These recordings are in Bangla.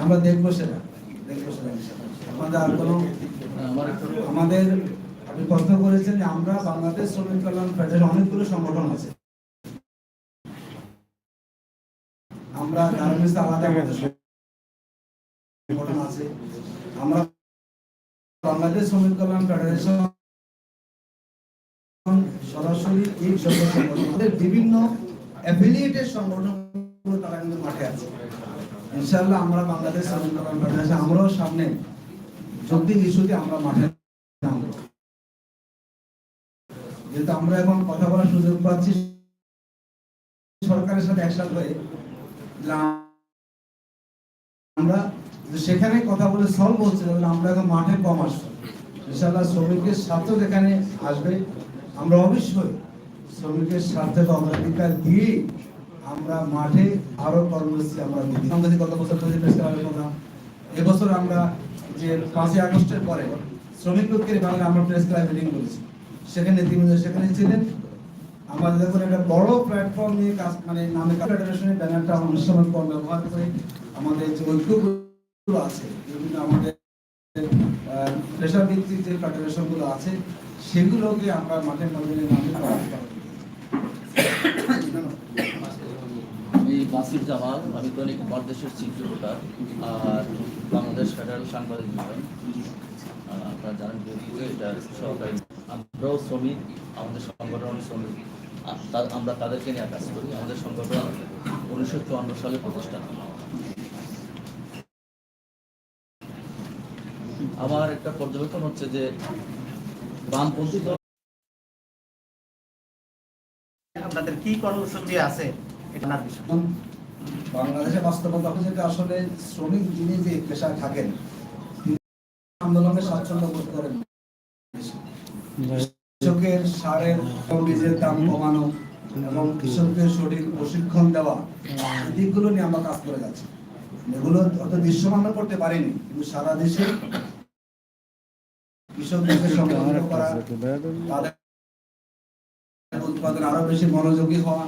আমরা দেখব সেটা, দেখব আমাদের আমাদের, আপনি প্রশ্ন করেছেন আমরা বাংলাদেশ শ্রমিক কল্যাণ ফেডারেশন অনেকগুলো সংগঠন আছে। আমরা গার্মেন্টস আলাদা সংগঠন আমরা বাংলাদেশ শ্রমিক কল্যাণ ফেডারেশন সরাসরি এই সংগঠন আমাদের বিভিন্ন অ্যাফিলিয়েটেড সংগঠনগুলো তারা কিন্তু মাঠে আছে। ইনশাআল্লাহ আমরা বাংলাদেশ শ্রমিক কল্যাণ ফেডারেশন, আমরাও সামনে যৌক্তিক ইস্যুতে আমরা মাঠে যেহেতু আমরা এখন কথা বলার সুযোগ পাচ্ছি, সরকারের সাথে একসাথে হয়ে আমরা সেখানে কথা বলে সলভ হচ্ছে আমরা এখন মাঠে কম আসব। ইনশাআল্লাহ শ্রমিকের স্বার্থ যেখানে আসবে, আমরা অবশ্যই শ্রমিকের স্বার্থে অগ্রাধিকার দিয়ে আমরা মাঠে আরও কর্মসূচি আমরা দিই। আমরা গত বছর প্রোগ্রাম এবছর আমরা যে পাঁচই আগস্টের পরে শ্রমিক লোকের বাংলা আমরা প্রেস ক্লাব মিটিং করেছি। সেখানে তিনি সেখানে ছিলেন। আমাদের দেখুন, একটা বড় প্ল্যাটফর্ম নিয়ে কাজ মানে নামে ফেডারেশনের ব্যানারটা অনেক সময় ব্যবহার করে। আমাদের যে ঐক্যগুলো আছে, বিভিন্ন আমাদের পেশা ভিত্তিক যে ফেডারেশনগুলো আছে, সেগুলোকে আমরা মাঠে মধ্যে নামে বাসির জামাল, আমি দৈনিক বাংলাদেশের চিফ রিপোর্টার, আর বাংলাদেশ ফেডারেল সাংবাদিক ইউনিয়ন আপনারা জানেন যদিও এটা সরকারি আমরাও শ্রমিক, আমাদের সংগঠন শ্রমিক। আমরা তাদেরকে নিয়ে কাজ করি। আমাদের সংগঠন উনিশশো চুয়ান্ন সালে প্রতিষ্ঠান আমার একটা পর্যবেক্ষণ হচ্ছে যে বামপন্থী দল আপনাদের কি কর্মসূচি আছে? বিষয়। বাংলাদেশে বাস্তবতা হচ্ছে যে আসলে শ্রমিক যিনি যে পেশায় থাকেন তিনি আন্দোলনে স্বাচ্ছন্দ্য বোধ করেন। কৃষকের সারের বীজের দাম কমানো এবং কৃষকদের সঠিক প্রশিক্ষণ দেওয়া, এই দিকগুলো নিয়ে আমরা কাজ করে যাচ্ছি। এগুলো অত দৃশ্যমান করতে পারিনি, কিন্তু সারা দেশে কৃষকদেরকে উৎপাদন আরও বেশি মনোযোগী হওয়া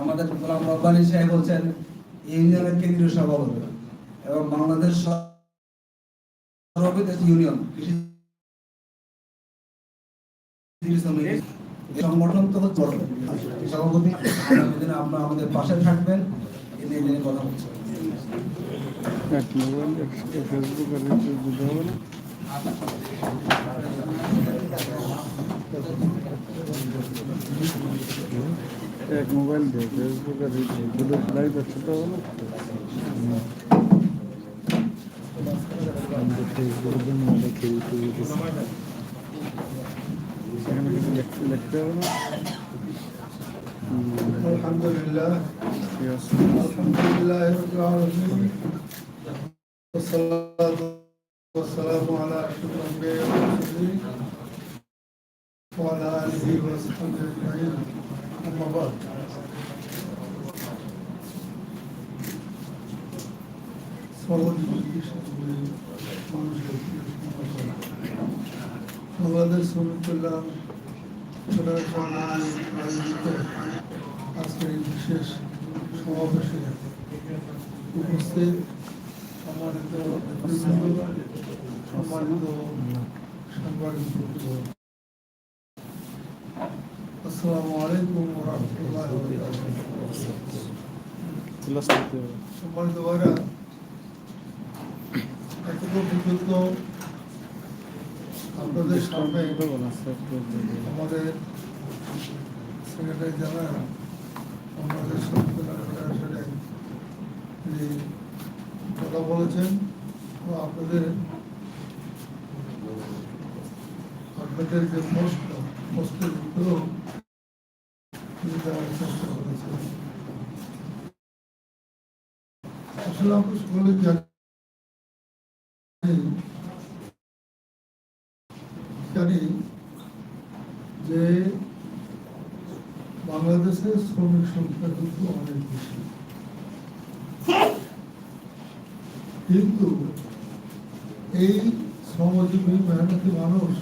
আমাদের গোলাম রব্বানি সাহেব এই ইউনিয়নের কেন্দ্রীয় সভাপতি এবং বাংলাদেশ ইউনিয়ন সংগঠন তো সভাপতি আপনারা আমাদের পাশে থাকবেন। এই নিয়ে কথা হচ্ছে ফেসবুক আর ইউটিউব দিতে হবে না এক মোবাইল দিয়ে ফেসবুক আর ইউটিউব দুটো লাইভ একসাথে হবে না আমাদের ফেসবুকের জন্য দেখে ইউটিউবে দিচ্ছি। সেখানে কিছু লিখতে লিখতে হবে না আলহামদুলিল্লাহ ঠিক আছে আলহামদুলিল্লাহ রাব্বিল আলামিন والصلاة والسلام على أشرف الأنبياء والمرسلين وعلى آله وصحبه أجمعين আমাদের শ্রমিক কল্যাণ আয়োজিত আজকের এই বিশেষ সমাবেশে উপস্থিত সম্মানিত সম্মানিত সাংবাদিক আসসালামু আলাইকুম রাহমাতুল্লাহি সম্মানিত ভাইরা বিদ্যুৎ আপনাদের সামনে আমাদের সেক্রেটারি জেনারেল আমাদের ফেডারেশনের তিনি কথা বলেছেন। তো আপনাদের আপনাদের যে প্রশ্ন, প্রশ্নের উত্তর দেওয়ার জানি যে বাংলাদেশে শ্রমিক সংখ্যা কিন্তু অনেক বেশি কিন্তু এই শ্রমজীবী মেহনতি মানুষ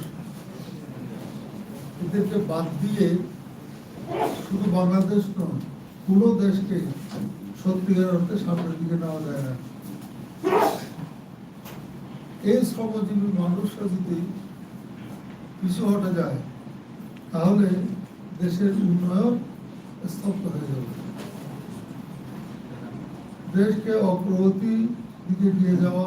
এদেরকে বাদ দিয়ে শুধু বাংলাদেশ নয়, পুরো দেশকে সত্যিকার অর্থে সামনের দিকে নেওয়া যায় না। এই শ্রমজীবী মানুষরা যদি পিছু হটে যায়, তাহলে দেশের উন্নয়ন স্তব্ধ হয়ে যাবে। দেশকে অগ্রগতি দিকে নিয়ে যাওয়া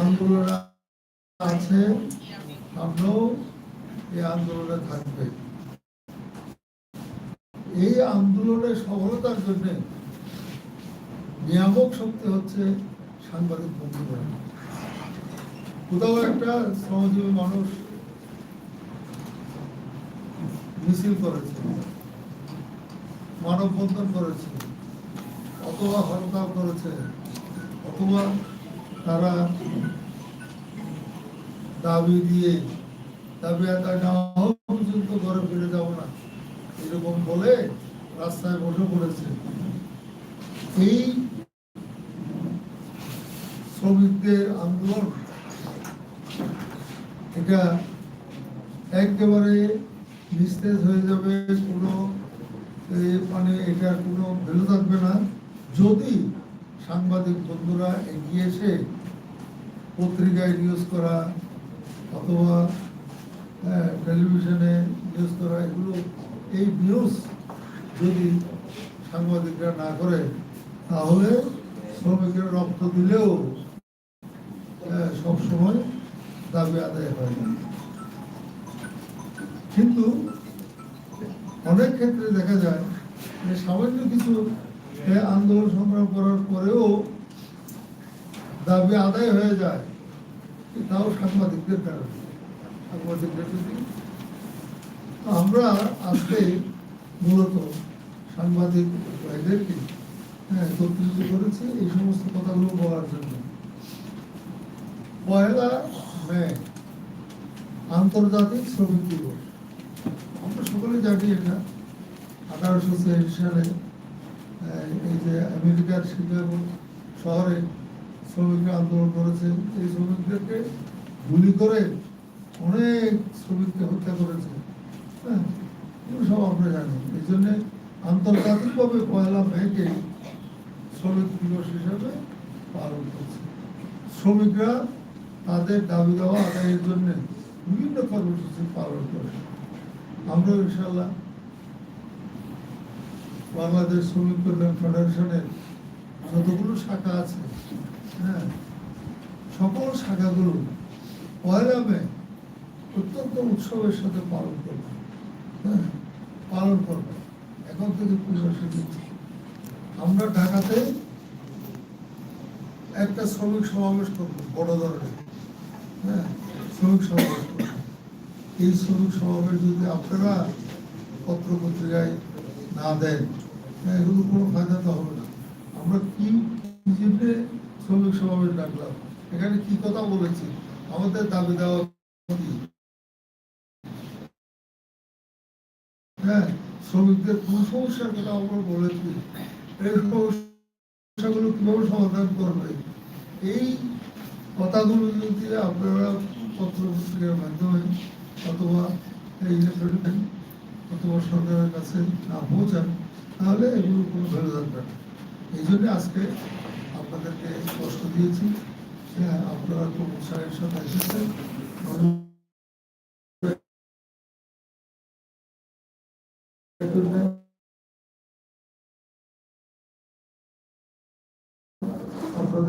আন্দোলনে আছে আমরাও এই আন্দোলনে থাকবে এই আন্দোলনের সফলতার জন্য নিয়ামক শক্তি হচ্ছে সাংবাদিক বন্ধুরা কোথাও একটা শ্রমজীবী মানুষ মিছিল করেছে মানববন্ধন করেছে। অথবা হরতাল করেছে। অথবা তারা দাবি দিয়ে, দাবি আদায় না হওয়া পর্যন্ত ঘরে ফিরে যাব না। এরকম বলে রাস্তায় বসে পড়েছে। এই শ্রমিকদের আন্দোলন, এটা একেবারে নিস্তেজ হয়ে যাবে কোনো মানে এটার কোনো ভ্যালু থাকবে না। যদি সাংবাদিক বন্ধুরা এগিয়ে এসে পত্রিকায় নিউজ করা অথবা টেলিভিশনে নিউজ করা, এগুলো, এই নিউজ যদি সাংবাদিকরা না করে, তাহলে শ্রমিকের রক্ত দিলেও সবসময় দাবি আদায় হয় না। কিন্তু অনেক ক্ষেত্রে দেখা যায় যে সামান্য কিছু এ, আন্দোলন সংগ্রাম করার পরেও দাবি আদায় হয়ে যায়। তাও সাংবাদিকদের কারণে। সাংবাদিকদের যদি আমরা আজকে মূলত সাংবাদিক ভাইদেরকে হ্যাঁ করেছি এই সমস্ত কথাগুলো বলার জন্য। পয়লা মে আন্তর্জাতিক শ্রমিক দিবস। আমরা সকলে জানি এটা। আঠারোশো ছিয়াশি সালে এই যে আমেরিকার শিকাগো শহরে শ্রমিকরা আন্দোলন করেছে, এই শ্রমিকদেরকে গুলি করে অনেক শ্রমিককে হত্যা করেছে। হ্যাঁ সব আমরা জানি। এই জন্য আন্তর্জাতিকভাবে পয়লা মেকে শ্রমিক দিবস হিসাবে পালন করছে। শ্রমিকরা তাদের দাবি দেওয়া আদায়ের জন্য বিভিন্ন কর্মসূচি পালন করে আমরা ইনশাল্লাহ বাংলাদেশ শ্রমিক কল্যাণ ফেডারেশনের যতগুলো শাখা আছে হ্যাঁ সকল শাখাগুলো পয়লা মে অত্যন্ত উৎসবের সাথে পালন করবে হ্যাঁ পালন করবে। এখন থেকে পরিবেশে দিচ্ছি আমরা ঢাকাতে একটা শ্রমিক সমাবেশ করব, বড় ধরনের হ্যাঁ শ্রমিক সমাবেশ এই শ্রমিক সমাবেশ যদি আপনারা পত্র পত্রিকায় না দেন হ্যাঁ, এগুলো কোনো ফায়দা তো হবে না। আমরা কি জন্য শ্রমিক সমাবেশ ডাকলাম। এখানে কি কথা বলেছি? আমাদের দাবি দেওয়া? হ্যাঁ শ্রমিকদের কোন সমস্যার কথা আমরা বলেছি। এই সমস্যাগুলো কীভাবে সমাধান করবে? এই কথাগুলো যদি আপনারা পত্র পত্রিকার মাধ্যমে অথবা এই অথবা সরকারের কাছে না পৌঁছান, তাহলে এগুলো কোনো ভ্যালু থাকবে না। এই জন্য আজকে আপনাদেরকে স্পষ্ট দিয়েছি হ্যাঁ আপনারা খুব উৎসাহের সাথে এসেছেন। জন্য